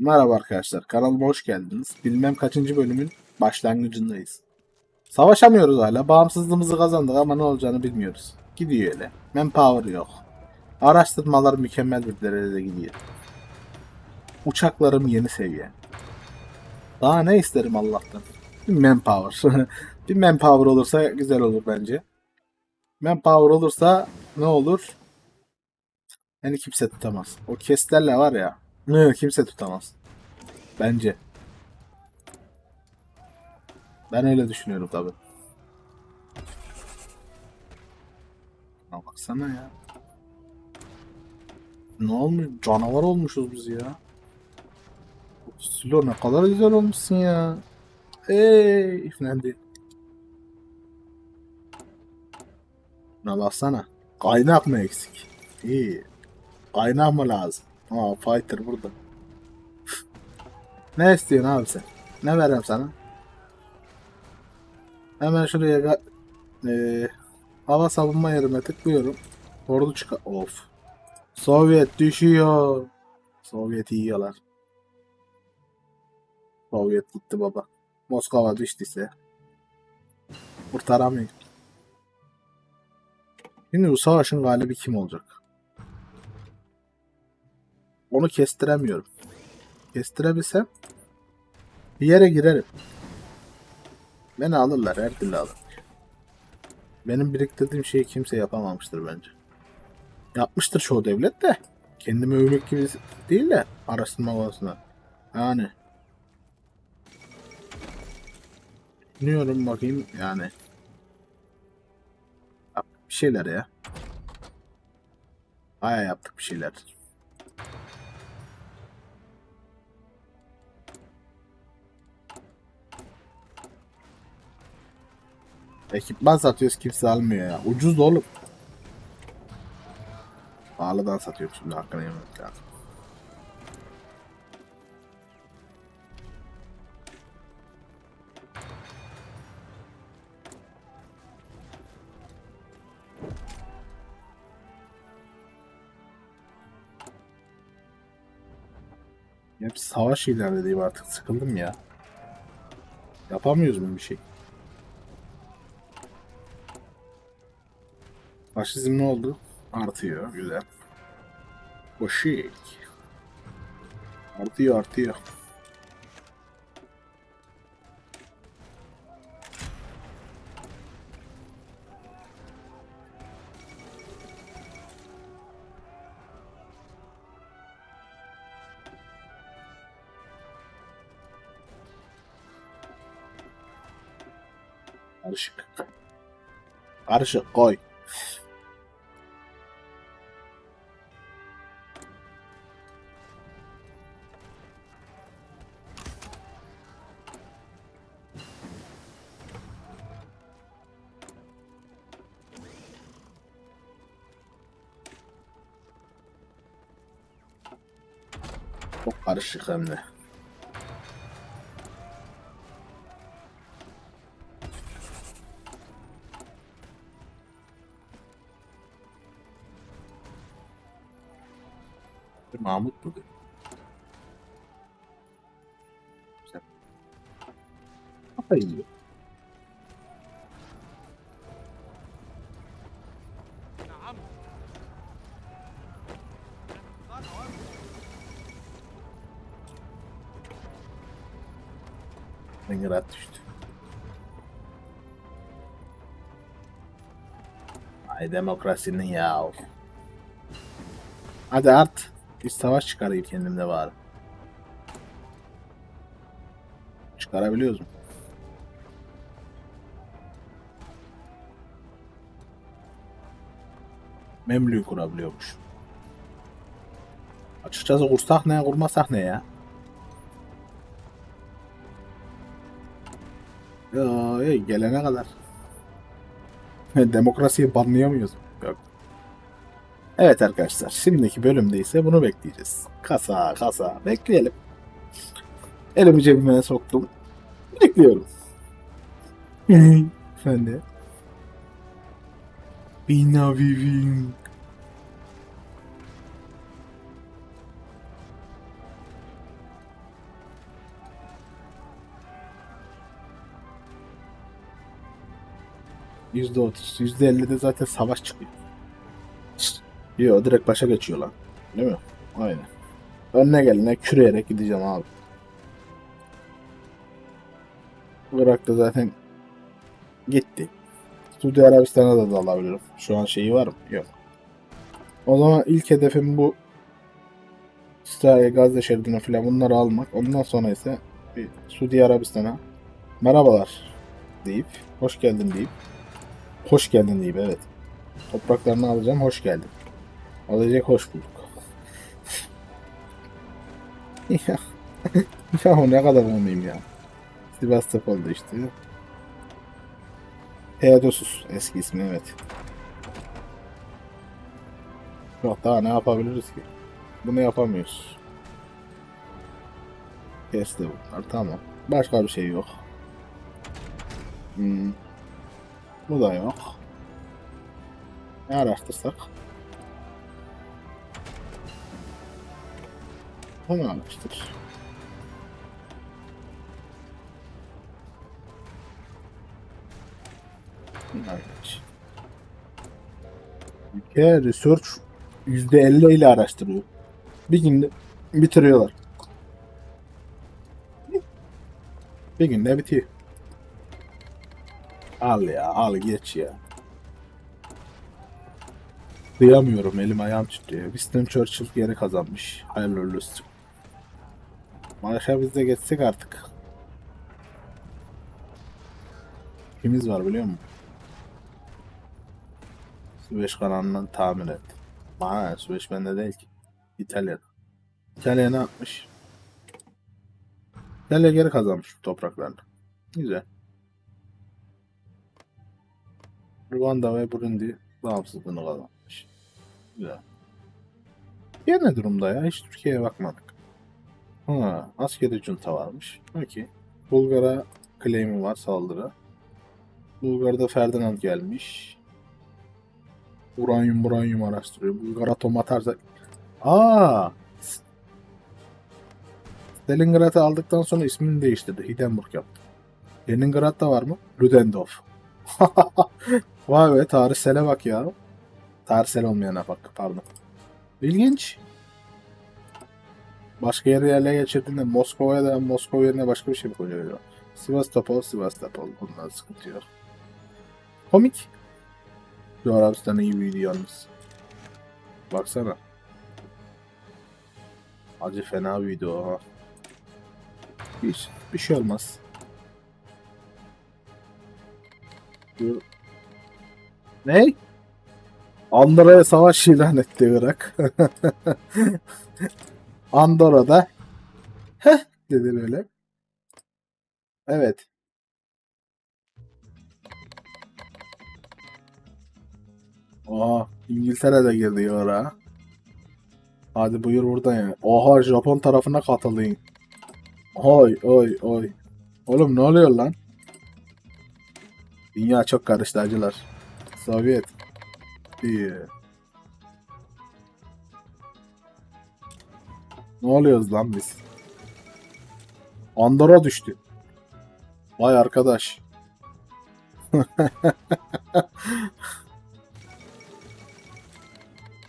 Merhaba arkadaşlar, kanalıma hoş geldiniz. Bilmem kaçıncı bölümün başlangıcındayız. Savaşamıyoruz hala, bağımsızlığımızı kazandık ama ne olacağını bilmiyoruz. Gidiyor öyle. Manpower yok. Araştırmalar mükemmel bir derecede gidiyor. Uçaklarım yeni seviye. Daha ne isterim Allah'tan? Bir manpower. bir manpower olursa güzel olur bence. Manpower olursa ne olur? Beni kimse tutamaz. O kestlerle var ya. Ne kimse tutamaz. Bence. Ben öyle düşünüyorum tabi. Buna baksana ya. Ne olmuş? Canavar olmuşuz biz ya. Silo ne kadar güzel olmuşsun ya. Ey iflendi. Buna baksana. Kaynak mı eksik? İyi. Kaynak mı lazım? Aa fighter burada. ne istiyorsun abi sen? Ne vereyim sana? Hemen şuraya eee, hava savunma yerime tıklıyorum. Ordu çıkar. Of. Sovyet düşüyor. Sovyet yiyorlar. Sovyet gitti baba. Moskova düştüyse. Kurtaramıyor. Şimdi bu savaşın galibi kim olacak? Onu kestiremiyorum. Kestirebilsem bir yere girerim. Beni alırlar her türlü alır. Benim biriktirdiğim şeyi kimse yapamamıştır bence. Yapmıştır çoğu devlet de. Kendimi övmek gibi değil de araştırma konusunda. Yani. Düşünüyorum bakayım yani. Bir şeyler ya. Baya yaptık bir şeyler. Ekipman satıyoruz kimse almıyor ya. Ucuz da oğlum. Pahalıdan satıyorum şimdi hakkını yemek lazım. Hep savaş ilerlediğim artık sıkıldım ya. Yapamıyoruz mu bir şey? Faşizm ne oldu? Artıyor. Güzel. Boşik. Artıyor artıyor. Karışık. Karışık koy. Çok karışık hem de. Mahmut mu? Leningrad düştü. Ay demokrasinin ya. Hadi art. Bir savaş çıkarayım kendimde bari. Çıkarabiliyoruz mu? Memlü'yü kurabiliyormuş. Açıkçası kursak ne kurmasak ne ya? Ey, gelene kadar. Demokrasiyi banlayamıyoruz. Yok. Evet arkadaşlar şimdiki bölümde ise bunu bekleyeceğiz. Kasa kasa bekleyelim. Elimi cebime soktum. Bekliyorum. Efendi. Bina vivin. %30, %50'de zaten savaş çıkıyor. Yo direkt başa geçiyor lan. Değil mi? Aynen. Önüne gelene küreyerek gideceğim abi. Irak'ta zaten gitti. Suudi Arabistan'a da dalabilirim. Şu an şeyi var mı? Yok. O zaman ilk hedefim bu İsrail, Gazze şeridine falan bunları almak. Ondan sonra ise bir Suudi Arabistan'a merhabalar deyip, hoş geldin deyip, hoş geldin deyip evet. Topraklarını alacağım, hoş geldin. Alacak hoş bulduk. ya, ya o ne kadar olmayayım ya. Sivastopol'da işte. Theodosus eski ismi evet. Yok daha ne yapabiliriz ki? Bunu yapamıyoruz. Kesti bunlar tamam. Başka bir şey yok. Hmm. Bu da yok. Ne araştırsak? Bunu araştır. Evet. Ülke research %50 ile araştırıyor. Bir günde bitiriyorlar. Bir günde bitiyor. Al ya, al geç ya. Kıyamıyorum, elim ayağım titriyor. Winston Churchill geri kazanmış. Hayırlı olsun. Maaşa biz de geçsek artık. Kimiz var biliyor musun? Süveyş kanalından tamir et. Ne, Süveyş bende değil ki. İtalya'da. İtalya ne yapmış? İtalya geri kazanmış topraklarını. Güzel. Rwanda ve Burundi bağımsızlığını kazanmış. Güzel. Türkiye ne durumda ya? Hiç Türkiye'ye bakmadık. Ha, askeri junta varmış. Okey. Bulgar'a claim'i var saldırı. Bulgar'da Ferdinand gelmiş. Uranyum uranyum araştırıyor. Bulgar atom atarsa... Aa! Stalingrad'ı aldıktan sonra ismini değiştirdi. Hindenburg yaptı. Leningrad'da var mı? Ludendorff. Vay be tarihsele bak ya. Tarihsel olmayana bak pardon. İlginç. Başka yere yerle geçirdiğinde Moskova'ya da Moskova yerine başka bir şey mi koyuyor? Sivastopol, Sivastopol. Bundan sıkıntı yok. Komik. Arabistan'ı iyi büyüdü yalnız. Baksana. Acı fena büyüdü o. Hiç bir şey olmaz. Ne? Andorra'ya savaş ilan etti Irak. Andorra'da heh dedi böyle. Evet. Aa, İngiltere de girdi oraya. Hadi buyur buradan ya. Oha Japon tarafına katıldın. Oy oy oy. Oğlum ne oluyor lan? Dünya çok karıştı acılar. Sovyet. İyi. Ne oluyoruz lan biz? Andorra düştü. Vay arkadaş.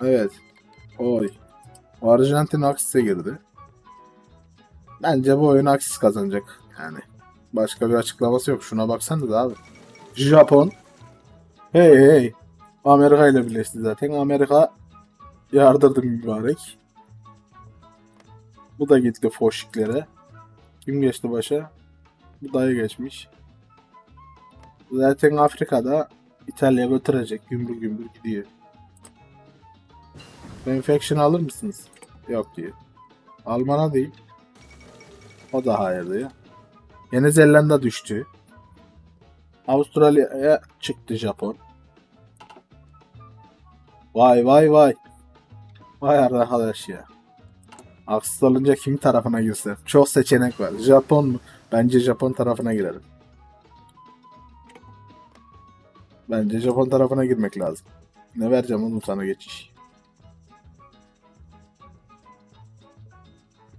evet. Oy. Arjantin Aksis'e girdi. Bence bu oyun Aksis kazanacak. Yani. Başka bir açıklaması yok. Şuna baksanıza abi. Japon. Hey hey. Amerika ile birleşti zaten. Amerika yardırdı mübarek. Bu da gitti foşiklere. Kim geçti başa? Bu dayı geçmiş. Zaten Afrika'da İtalya götürecek. Gümbür gümbür gidiyor. Infection alır mısınız? Yok diyor. Alman'a değil. O da hayır diyor. Yeni Zelanda düştü. Avustralya'ya çıktı Japon. Vay vay vay. Vay arkadaş ya. Haksız olunca kim tarafına girsem? Çok seçenek var. Japon mu? Bence Japon tarafına girerim. Bence Japon tarafına girmek lazım. Ne vereceğim oğlum sana geçiş.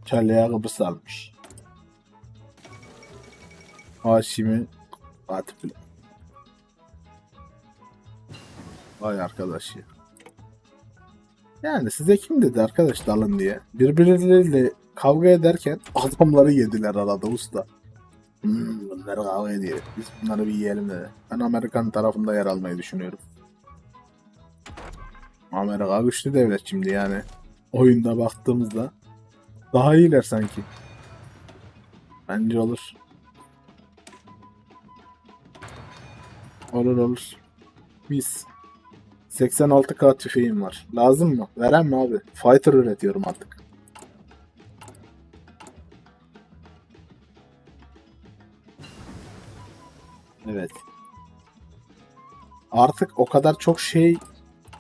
İtalya'ya Kıbrıs almış. Haşimi Fatih Vay arkadaş ya. Yani size kim dedi arkadaş dalın diye. Birbirleriyle kavga ederken adamları yediler arada usta. Hmm, bunları kavga ediyor. Biz bunları bir yiyelim dedi. Ben Amerikan tarafında yer almayı düşünüyorum. Amerika güçlü devlet şimdi yani. Oyunda baktığımızda daha iyiler sanki. Bence olur. Olur olur. Mis. 86k tüfeğim var. Lazım mı? Veren mi abi? Fighter üretiyorum artık. Evet. Artık o kadar çok şey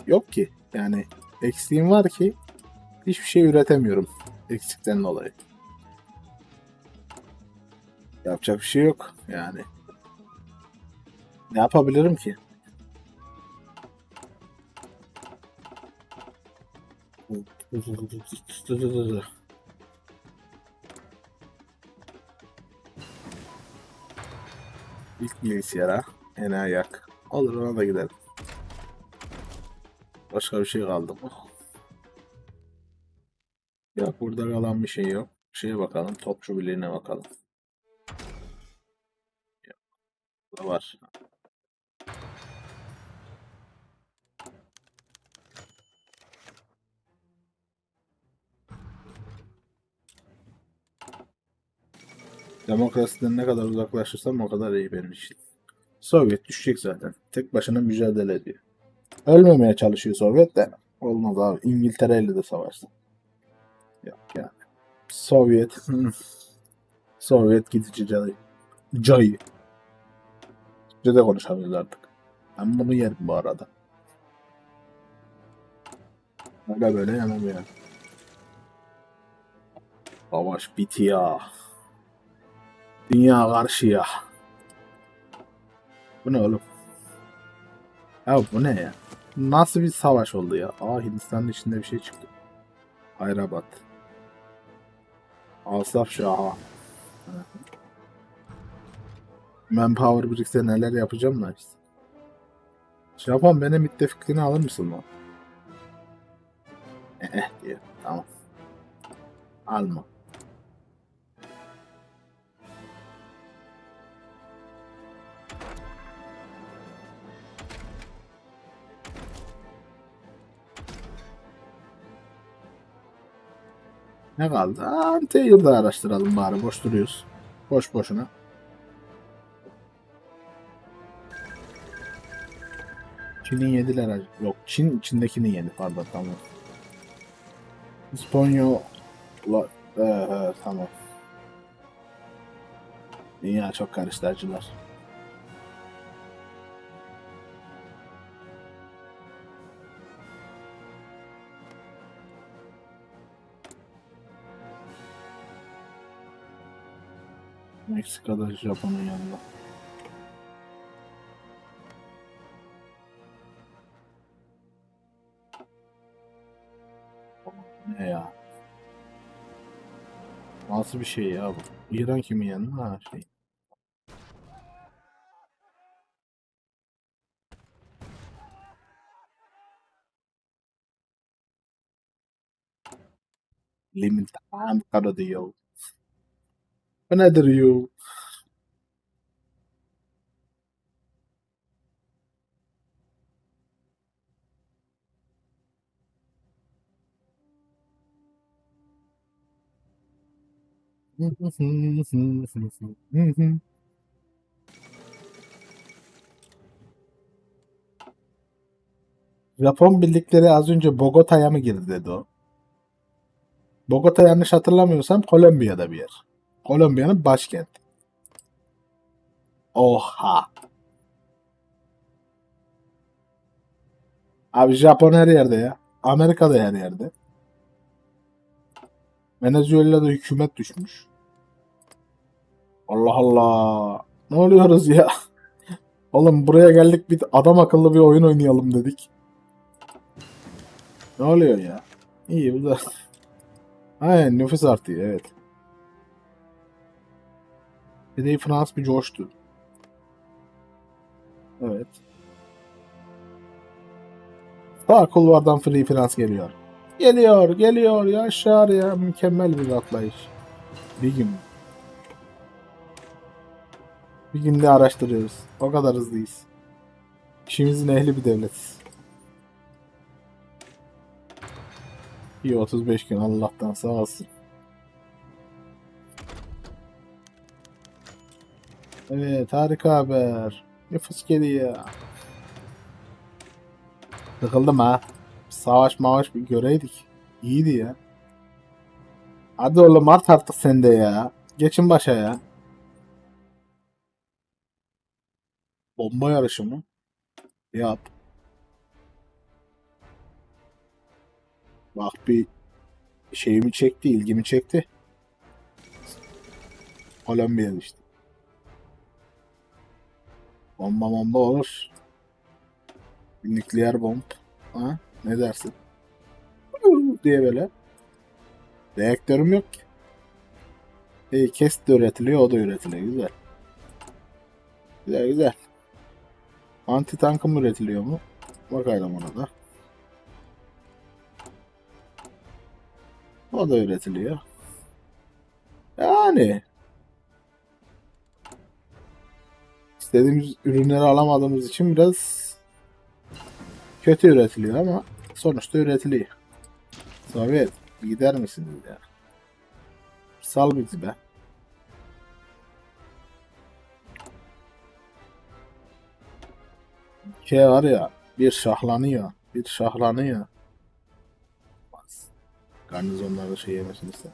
yok ki. Yani eksiğim var ki hiçbir şey üretemiyorum. Eksikten dolayı. Yapacak bir şey yok yani. Ne yapabilirim ki? İlk bilgisayara en ayak. Olur ona da gidelim. Başka bir şey kaldı mı? Yok burada kalan bir şey yok. Şeye bakalım. Topçu birliğine bakalım. Yok. Burada var. Demokrasiden ne kadar uzaklaşırsam o kadar iyi benim için. Sovyet düşecek zaten. Tek başına mücadele ediyor. Ölmemeye çalışıyor Sovyet de. Olmaz abi. İngiltere ile de savaştı. Yok yani. Sovyet. Sovyet gidici cayı. Cayı. Türkçe de konuşamıyoruz artık. Ben bunu yerim bu arada. Öyle böyle yemem yani. Savaş bitiyor. Dünya karşıya. Bu ne oğlum? Ya bu ne ya? Nasıl bir savaş oldu ya? Aa Hindistan'ın içinde bir şey çıktı. Hayrabat. Asaf Şaha. Manpower birikse neler yapacağım da işte. Japon benim müttefikliğini alır mısın lan? Eh diyor. Tamam. Alma. Ne kaldı? Aa, araştıralım bari. Boş duruyoruz. Boş boşuna. Çin'in yediler. Yok Çin içindekini yedi pardon tamam. Ee, ee, tamam. Dünya çok karıştı acılar. Meksika'da Japon'un yanında. Ne ya? Nasıl bir şey ya bu? İran kimin yanında? Ha şey. Limit tam karadı ya. Bu nedir yo? Japon birlikleri az önce Bogota'ya mı girdi dedi o. Bogota yanlış hatırlamıyorsam Kolombiya'da bir yer. Kolombiya'nın başkenti. Oha. Abi Japon her yerde ya. Amerika'da her yerde. Venezuela'da hükümet düşmüş. Allah Allah. Ne oluyoruz ya? Oğlum buraya geldik bir adam akıllı bir oyun oynayalım dedik. Ne oluyor ya? İyi bu da. Aynen nüfus artıyor evet. Bir de Fransız bir coştu. Evet. Ta kulvardan free finans geliyor. Geliyor, geliyor. Yaşar ya. Mükemmel bir atlayış. Bir gün. Bir günde araştırıyoruz. O kadar hızlıyız. İşimizin ehli bir devletiz. İyi 35 gün Allah'tan sağ olsun. Evet harika haber. Nüfus geliyor. Sıkıldım ha. Savaş mavaş bir göreydik. İyiydi ya. Hadi oğlum art artık sen de ya. Geçin başa ya. Bomba yarışı mı? Yap. Bak bir şeyimi çekti, ilgimi çekti. Kolombiya işte. Bomba bomba olur. Nükleer bomb. Ha? Ne dersin? diye böyle. Reaktörüm yok ki. İyi kes de üretiliyor, o da üretiliyor. Güzel. Güzel güzel. Anti tankım üretiliyor mu? Bakalım ona da. O da üretiliyor. Yani istediğimiz ürünleri alamadığımız için biraz kötü üretiliyor ama sonuçta üretiliyor. Sovyet gider misiniz ya? Sal bizi be. Şey var ya bir şahlanıyor. Bir şahlanıyor. Garnizonlarda şey yemesin iste.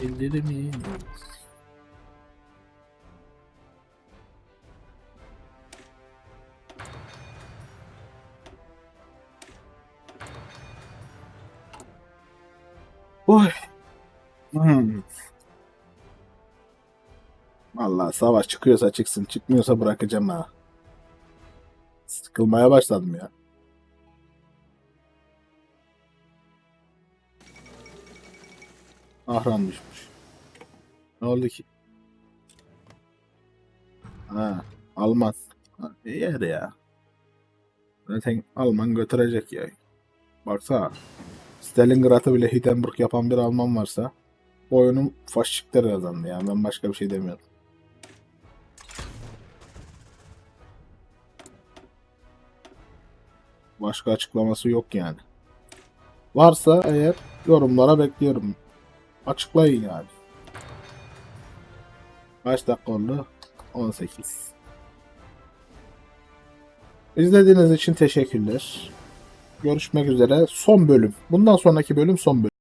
Bildirimi. Oy. Hmm. Vallahi savaş çıkıyorsa çıksın, çıkmıyorsa bırakacağım ha. Sıkılmaya başladım ya. Ahram düşmüş. Ne oldu ki? Ha, Alman. Ha, yer ya. Zaten Alman götürecek ya. Baksana. Stalingrad'ı bile Hindenburg yapan bir Alman varsa oyunun faşistler kazandı yani ben başka bir şey demiyorum. Başka açıklaması yok yani. Varsa eğer yorumlara bekliyorum. Açıklayın yani. Kaç dakika oldu? 18. İzlediğiniz için teşekkürler. Görüşmek üzere. Son bölüm. Bundan sonraki bölüm son bölüm.